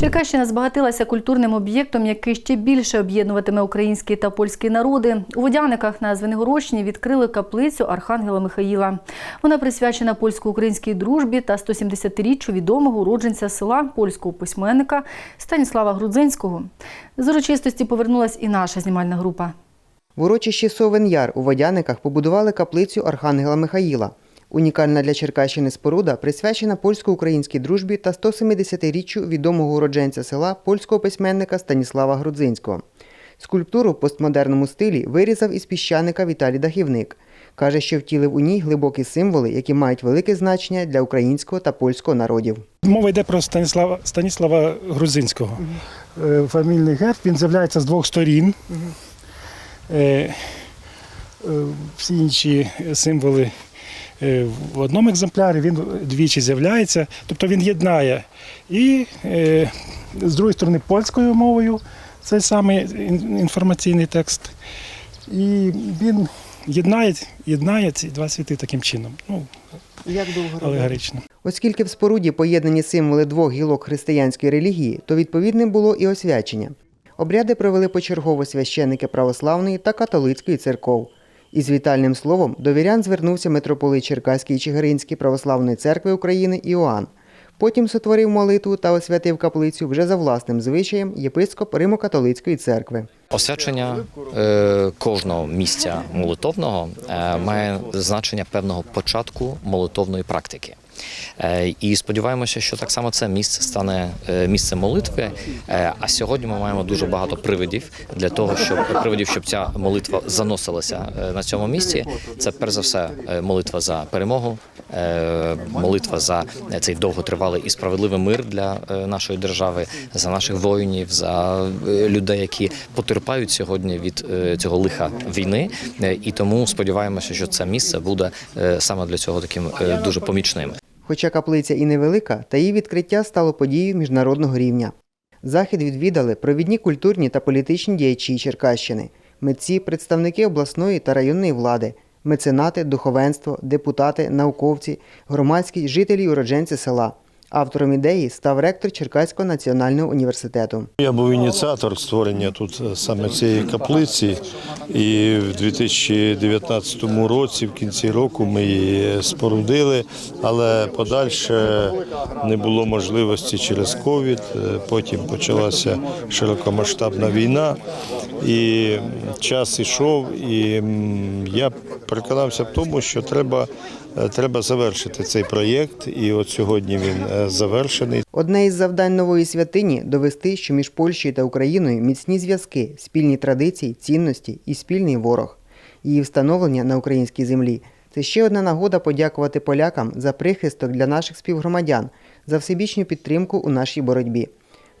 Черкащина збагатилася культурним об'єктом, який ще більше об'єднуватиме українські та польські народи. У Водяниках на Звенигородщині відкрили каплицю Архангела Михаїла. Вона присвячена польсько-українській дружбі та 170-річчю відомого уродженця села польського письменника Станіслава Грудзинського. З урочистості повернулась і наша знімальна група. В урочищі Совен Яр у Водяниках побудували каплицю Архангела Михаїла. Унікальна для Черкащини споруда присвячена польсько-українській дружбі та 170-річчю відомого уродженця села польського письменника Станіслава Грудзинського. Скульптуру в постмодерному стилі вирізав із піщаника Віталій Дахівник. Каже, що втілив у ній глибокі символи, які мають велике значення для українського та польського народів. Мова йде про Станіслава, Станіслава Грузинського. Е, Фамільний герб він з'являється з двох сторін. Е, е, Всі інші символи в одному екземплярі, він двічі з'являється. Тобто він єднає і е, з другої сторони польською мовою цей самий інформаційний текст. І він єднає, єднає ці два світи таким чином. Ну, Як довго алегорично. Оскільки в споруді поєднані символи двох гілок християнської релігії, то відповідним було і освячення. Обряди провели почергово священники православної та католицької церков. Із вітальним словом до вірян звернувся митрополит Черкаський і Чигиринський православної церкви України Іоанн. Потім сотворив молитву та освятив каплицю вже за власним звичаєм єпископ Римо-католицької церкви. Освячення е, кожного місця молитовного е, має значення певного початку молитовної практики. Е, і сподіваємося, що так само це місце стане е, місцем молитви. Е, а сьогодні ми маємо дуже багато привидів для того, щоб привидів, щоб ця молитва заносилася на цьому місці. Це перш за все молитва за перемогу, молитва за цей довготривалий і справедливий мир для нашої держави, за наших воїнів, за людей, які потерпають сьогодні від цього лиха війни. І тому сподіваємося, що це місце буде саме для цього таким дуже помічним. Хоча каплиця і невелика, та її відкриття стало подією міжнародного рівня. Захід відвідали провідні культурні та політичні діячі Черкащини, митці, представники обласної та районної влади, меценати, духовенство, депутати, науковці, громадські жителі і уродженці села. Автором ідеї став ректор Черкаського національного університету. Я був ініціатор створення тут е, саме цієї каплиці, і в 2019 році, в кінці року, ми її спорудили, але подальше не було можливості через ковід. Е, Потім почалася широкомасштабна війна, і час ішов, і я переконався в тому, що треба, треба завершити цей проєкт, і от сьогодні він е, завершений. Одне із завдань нової святині довести, що між Польщею та Україною міцні зв'язки, спільні традиції, цінності і спільний ворог. Її встановлення на українській землі це ще одна нагода подякувати полякам за прихисток для наших співгромадян, за всебічну підтримку у нашій боротьбі.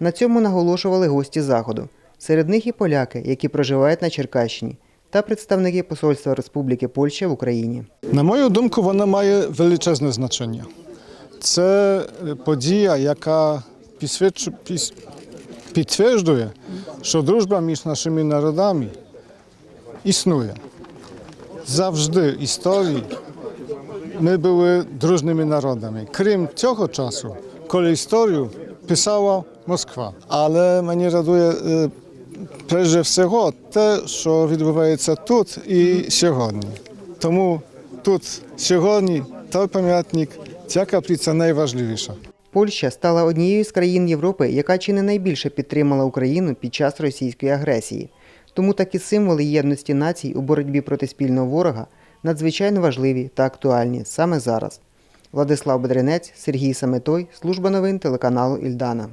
На цьому наголошували гості заходу. Серед них і поляки, які проживають на Черкащині, та представники Посольства Республіки Польща в Україні. На мою думку, вона має величезне значення. Це е, подія, яка підтверджує, що дружба між нашими народами існує. Завжди в історії ми були дружними народами. Крім цього часу, коли історію писала Москва. Але мені радує е, перше всього те, що відбувається тут і сьогодні. Тому тут сьогодні той пам'ятник, ця каплиця найважливіша. Польща стала однією з країн Європи, яка чи не найбільше підтримала Україну під час російської агресії. Тому такі символи єдності націй у боротьбі проти спільного ворога надзвичайно важливі та актуальні саме зараз. Владислав Бедренець, Сергій Саметой, служба новин телеканалу Ільдана.